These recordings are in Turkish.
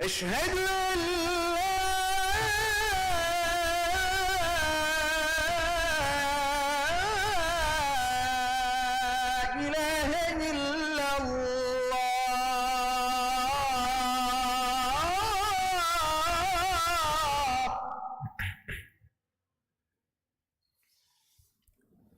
Eşhedü en la ilahe illallah.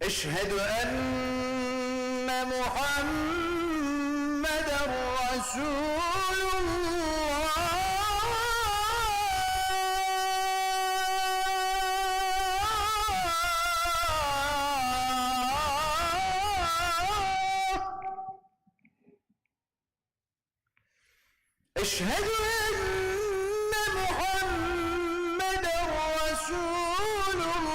Eşhedü enne eşhedü enne Muhammeden Resulullah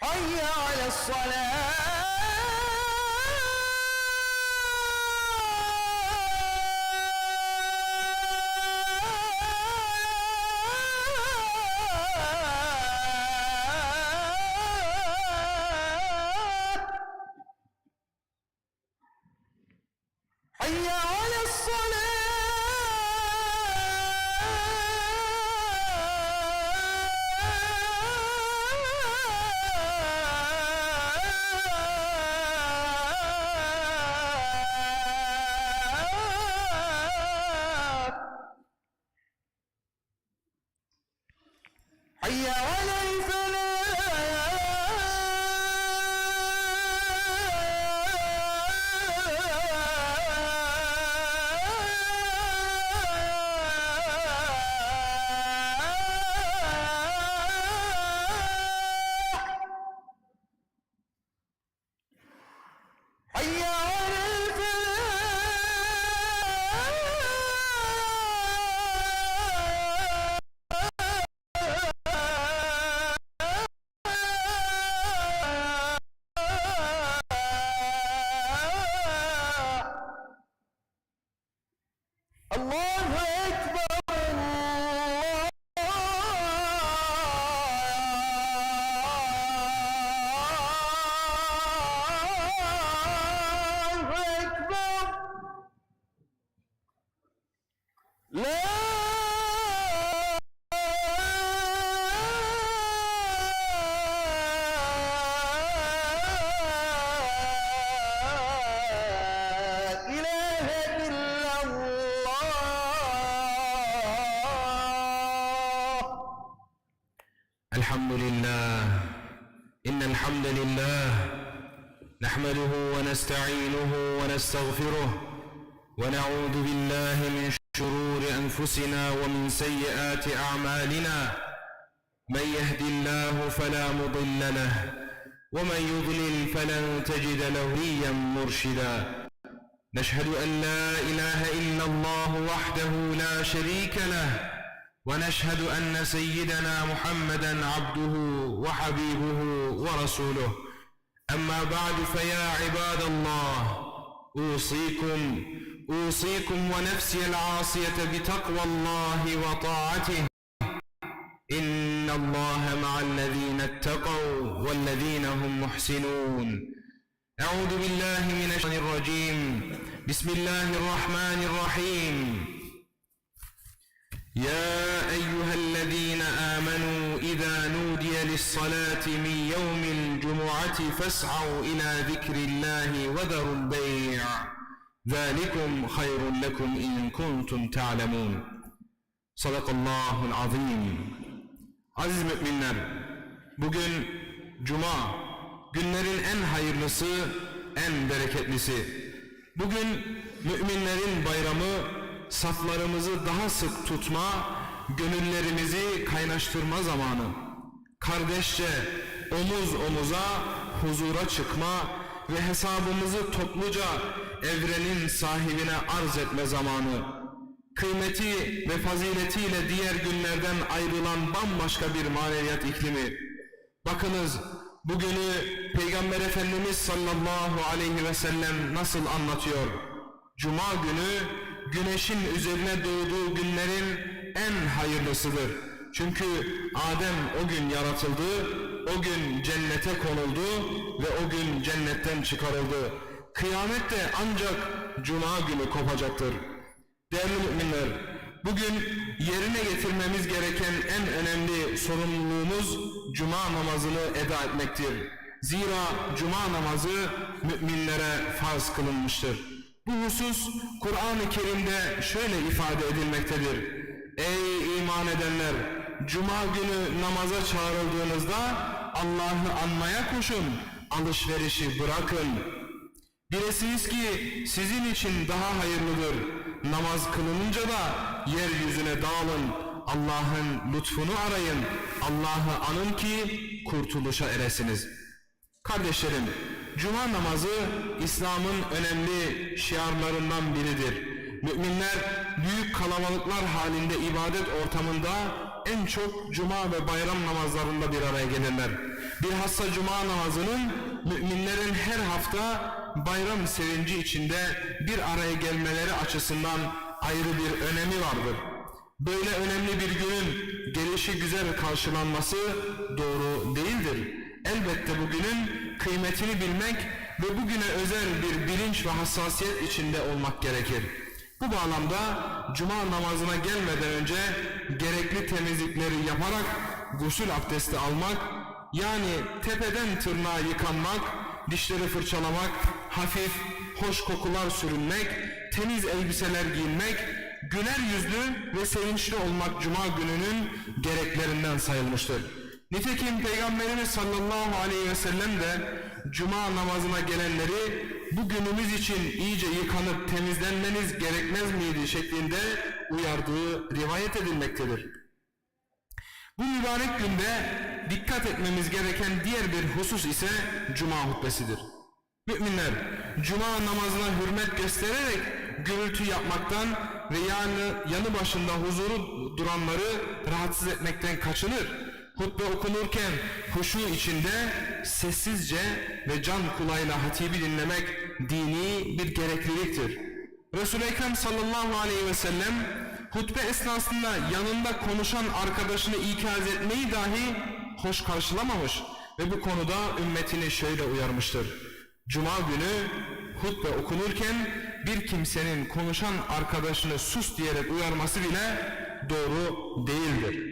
Hayya aleyhissalâh الحمد لله. إن الحمد لله نحمده ونستعينه ونستغفره ونعوذ بالله من شرور أنفسنا ومن سيئات أعمالنا. من يهد الله فلا مضل له ومن يضلل فلن تجد له وليا مرشدا. نشهد أن لا إله إلا الله وحده لا شريك له ونشهد أن سيدنا محمدا عبده وحبيبه ورسوله. أما بعد فيا عباد الله أوصيكم أوصيكم ونفسي العاصية بتقوى الله وطاعته. إن الله مع الذين اتقوا والذين هم محسنون. أعوذ بالله من الشيطان الرجيم. بسم الله الرحمن الرحيم. يا أيها الذين آمنوا إذا نودي للصلاة من يوم الجمعة فاسعوا إلى ذكر الله وذروا البيع ذلكم خير لكم إن كنتم تعلمون Sadakallahul azim. Aziz müminler, bugün Cuma, günlerin en hayırlısı, en bereketlisi. Bugün müminlerin bayramı, saflarımızı daha sık tutma, gönüllerimizi kaynaştırma zamanı. Kardeşçe, omuz omuza, huzura çıkma ve hesabımızı topluca evrenin sahibine arz etme zamanı kıymeti ve faziletiyle diğer günlerden ayrılan bambaşka bir maneviyat iklimi. Bakınız bugünü Peygamber Efendimiz sallallahu aleyhi ve sellem nasıl anlatıyor? Cuma günü güneşin üzerine doğduğu günlerin en hayırlısıdır. Çünkü Adem o gün yaratıldı, o gün cennete konuldu ve o gün cennetten çıkarıldı. Kıyamet de ancak Cuma günü kopacaktır. Değerli müminler, bugün yerine getirmemiz gereken en önemli sorumluluğumuz Cuma namazını eda etmektir. Zira Cuma namazı müminlere farz kılınmıştır. Bu husus Kur'an-ı Kerim'de şöyle ifade edilmektedir. Ey iman edenler! Cuma günü namaza çağrıldığınızda Allah'ı anmaya koşun, alışverişi bırakın, Bilesiniz ki sizin için daha hayırlıdır. Namaz kılınınca da yeryüzüne dağılın. Allah'ın lütfunu arayın. Allah'ı anın ki kurtuluşa eresiniz. Kardeşlerim, Cuma namazı İslam'ın önemli şiarlarından biridir. Müminler büyük kalabalıklar halinde ibadet ortamında en çok cuma ve bayram namazlarında bir araya gelirler. Bilhassa cuma namazının müminlerin her hafta bayram sevinci içinde bir araya gelmeleri açısından ayrı bir önemi vardır. Böyle önemli bir günün gelişi güzel karşılanması doğru değildir. Elbette bugünün kıymetini bilmek ve bugüne özel bir bilinç ve hassasiyet içinde olmak gerekir. Bu bağlamda cuma namazına gelmeden önce gerekli temizlikleri yaparak gusül abdesti almak, yani tepeden tırnağa yıkanmak, dişleri fırçalamak, hafif, hoş kokular sürünmek, temiz elbiseler giyinmek, güler yüzlü ve sevinçli olmak cuma gününün gereklerinden sayılmıştır. Nitekim Peygamberimiz sallallahu aleyhi ve sellem de cuma namazına gelenleri bu günümüz için iyice yıkanıp temizlenmeniz gerekmez miydi şeklinde uyardığı rivayet edilmektedir. Bu mübarek günde dikkat etmemiz gereken diğer bir husus ise cuma hutbesidir. Müminler cuma namazına hürmet göstererek gürültü yapmaktan ve yani yanı başında huzuru duranları rahatsız etmekten kaçınır. Hutbe okunurken huşu içinde sessizce ve can kulağıyla hatibi dinlemek dini bir gerekliliktir. Resul-i Ekrem sallallahu aleyhi ve sellem hutbe esnasında yanında konuşan arkadaşını ikaz etmeyi dahi hoş karşılamamış ve bu konuda ümmetini şöyle uyarmıştır. Cuma günü hutbe okunurken bir kimsenin konuşan arkadaşını sus diyerek uyarması bile doğru değildir.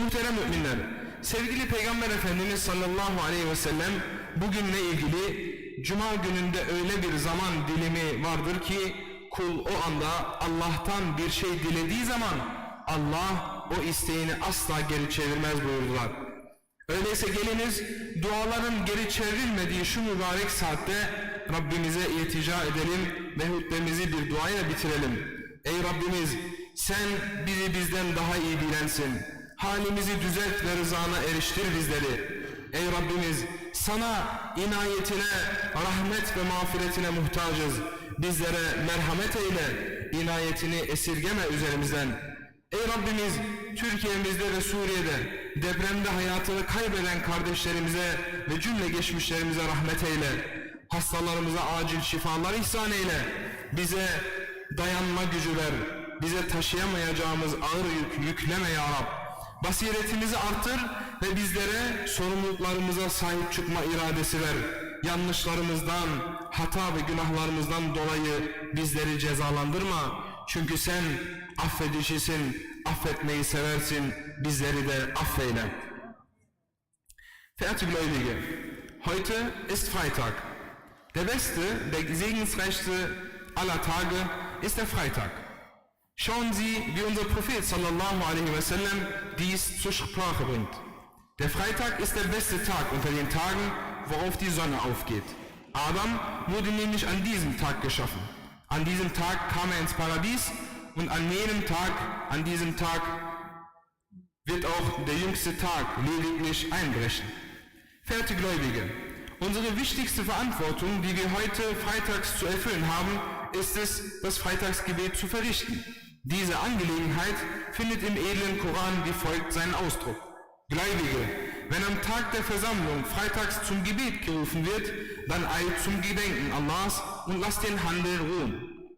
Muhterem müminler, sevgili Peygamber Efendimiz sallallahu aleyhi ve sellem bugünle ilgili Cuma gününde öyle bir zaman dilimi vardır ki kul o anda Allah'tan bir şey dilediği zaman Allah o isteğini asla geri çevirmez buyurdular. Öyleyse geliniz duaların geri çevrilmediği şu mübarek saatte Rabbimize iltica edelim ve hutbemizi bir duayla bitirelim. Ey Rabbimiz sen bizi bizden daha iyi bilensin. Halimizi düzelt ve rızana eriştir bizleri. Ey Rabbimiz sana inayetine, rahmet ve mağfiretine muhtacız. Bizlere merhamet eyle, inayetini esirgeme üzerimizden. Ey Rabbimiz Türkiye'mizde ve Suriye'de depremde hayatını kaybeden kardeşlerimize ve cümle geçmişlerimize rahmet eyle. Hastalarımıza acil şifalar ihsan eyle. Bize dayanma gücü ver. Bize taşıyamayacağımız ağır yük yükleme ya Rab. Basiretimizi artır ve bizlere sorumluluklarımıza sahip çıkma iradesi ver. Yanlışlarımızdan, hata ve günahlarımızdan dolayı bizleri cezalandırma. Çünkü sen affedicisin, affetmeyi seversin, bizleri de affeyle. Verehrte Gläubige, heute ist Freitag. Der beste, der segensreichste aller Tage ist der Freitag. Schauen Sie, wie unser Prophet sallallahu alaihi wasallam dies zur Sprache bringt. Der Freitag ist der beste Tag unter den Tagen, worauf die Sonne aufgeht. Adam wurde nämlich an diesem Tag geschaffen. An diesem Tag kam er ins Paradies und an jenem Tag, an diesem Tag wird auch der jüngste Tag lediglich einbrechen. Verehrte Gläubige, unsere wichtigste Verantwortung, die wir heute freitags zu erfüllen haben, ist es, das Freitagsgebet zu verrichten. Diese Angelegenheit findet im edlen Koran wie folgt seinen Ausdruck. Gläubige, wenn am Tag der Versammlung freitags zum Gebet gerufen wird, dann eilt zum Gedenken Allahs und lasst den Handel ruhen.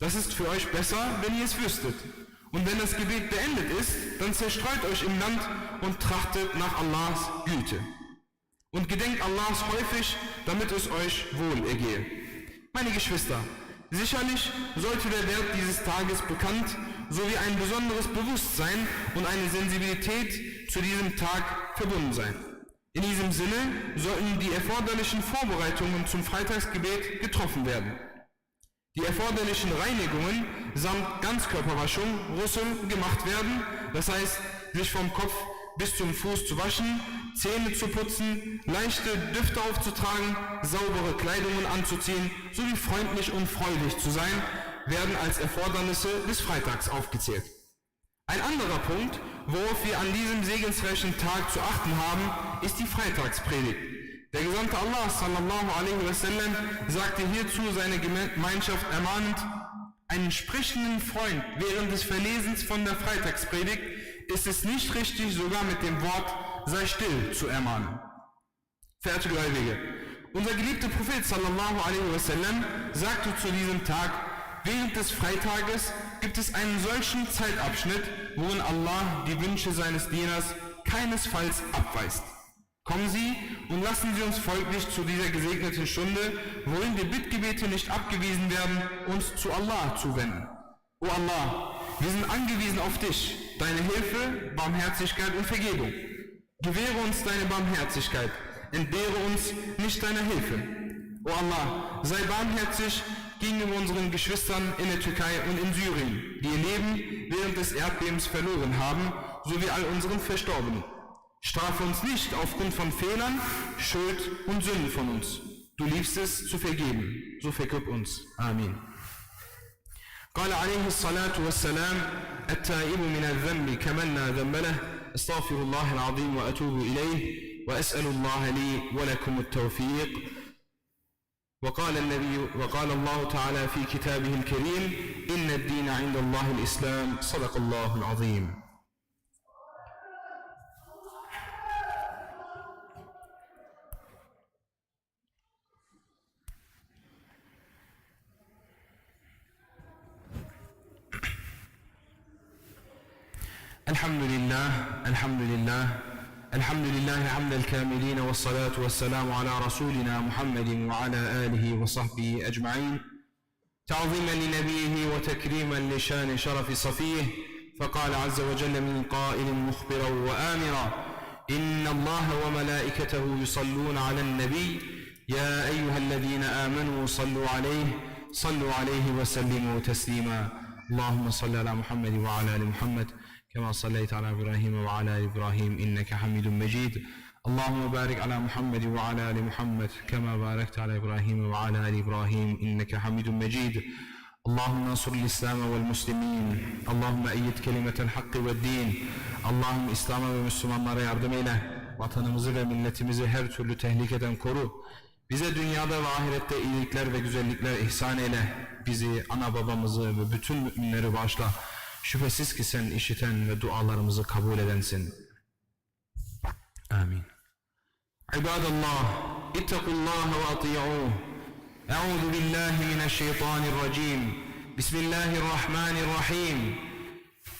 Das ist für euch besser, wenn ihr es wüsstet. Und wenn das Gebet beendet ist, dann zerstreut euch im Land und trachtet nach Allahs Güte. Und gedenkt Allahs häufig, damit es euch wohl ergehe. Meine Geschwister, sicherlich sollte der Wert dieses Tages bekannt sowie ein besonderes Bewusstsein und eine Sensibilität zu diesem Tag verbunden sein. In diesem Sinne sollten die erforderlichen Vorbereitungen zum Freitagsgebet getroffen werden. Die erforderlichen Reinigungen samt Ganzkörperwaschung, Russel gemacht werden, das heißt, sich vom Kopf bis zum Fuß zu waschen, Zähne zu putzen, leichte Düfte aufzutragen, saubere Kleidungen anzuziehen, sowie freundlich und freudig zu sein, werden als Erfordernisse des Freitags aufgezählt. Ein anderer Punkt, worauf wir an diesem segensreichen Tag zu achten haben, ist die Freitagspredigt. Der Gesandte Allah sallallahu alaihi wasallam sagte hierzu seine Gemeinschaft ermahnend, einen sprechenden Freund während des Verlesens von der Freitagspredigt ist es nicht richtig, sogar mit dem Wort sei still zu ermahnen. Verehrte Gläubige, unser geliebter Prophet sallallahu alaihi wasallam sagte zu diesem Tag, während des Freitages gibt es einen solchen Zeitabschnitt, worin Allah die Wünsche seines Dieners keinesfalls abweist. Kommen Sie und lassen Sie uns folglich zu dieser gesegneten Stunde, worin die Bittgebete nicht abgewiesen werden, uns zu Allah zuwenden. O Allah, wir sind angewiesen auf dich, deine Hilfe, Barmherzigkeit und Vergebung. Gewähre uns deine Barmherzigkeit, entbehre uns nicht deiner Hilfe. O Allah, sei barmherzig gegenüber unseren Geschwistern in der Türkei und in Syrien, die ihr Leben während des Erdbebens verloren haben, sowie all unseren Verstorbenen. Strafe uns nicht aufgrund von Fehlern, Schuld und Sünden von uns. Du liebst es zu vergeben, so vergib uns. Amen. قال عليه الصلاة والسلام التائب من الذنب كمن لا ذنب له استغفر الله العظيم وأتوب إليه وأسأل الله لي ولكم التوفيق. وقال النبي وقال الله تعالى في كتابه الكريم إن الدين عند الله الإسلام صدق الله العظيم. الحمد لله الحمد لله الحمد لله حمد الكاملين والصلاة والسلام على رسولنا محمد وعلى آله وصحبه أجمعين. تعظيما لنبيه وتكريما لشان شرف صفيه فقال عز وجل من قائل مخبرا وآمرا إن الله وملائكته يصلون على النبي يا أيها الذين آمنوا صلوا عليه صلوا عليه وسلموا تسليما. اللهم صل على محمد وعلى آل محمد. كما صليت على إبراهيم وعلى آل إبراهيم إنك حميد مجيد اللهم بارك على محمد وعلى آل محمد كما باركت على إبراهيم وعلى آل إبراهيم إنك حميد مجيد اللهم انصر الإسلام والمسلمين اللهم أيد كلمة الحق والدين اللهم İslam'a ve Müslümanlara yardım eyle vatanımızı ve milletimizi her türlü tehlikeden koru bize dünyada ve ahirette iyilikler ve güzellikler ihsan eyle bizi, ana babamızı ve bütün müminleri bağışla Şüphesiz ki sen işiten ve dualarımızı kabul edensin. Amin. İbadallah, ittakullah ve ati'uh. Euzu billahi mineşşeytanirracim. Bismillahirrahmanirrahim.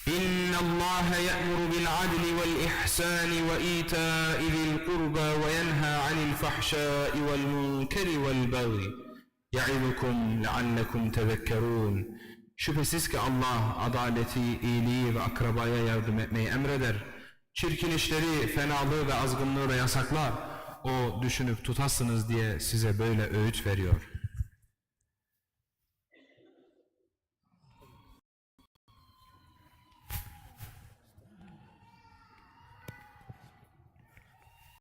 إن الله يأمر بالعدل والإحسان وإيتاء ذي القربى وينهى عن الفحشاء والمنكر والبغي يعظكم لعلكم تذكرون Şüphesiz ki Allah adaleti, iyiliği ve akrabaya yardım etmeyi emreder. Çirkin işleri, fenalığı ve azgınlığı da yasaklar. O düşünüp tutasınız diye size böyle öğüt veriyor.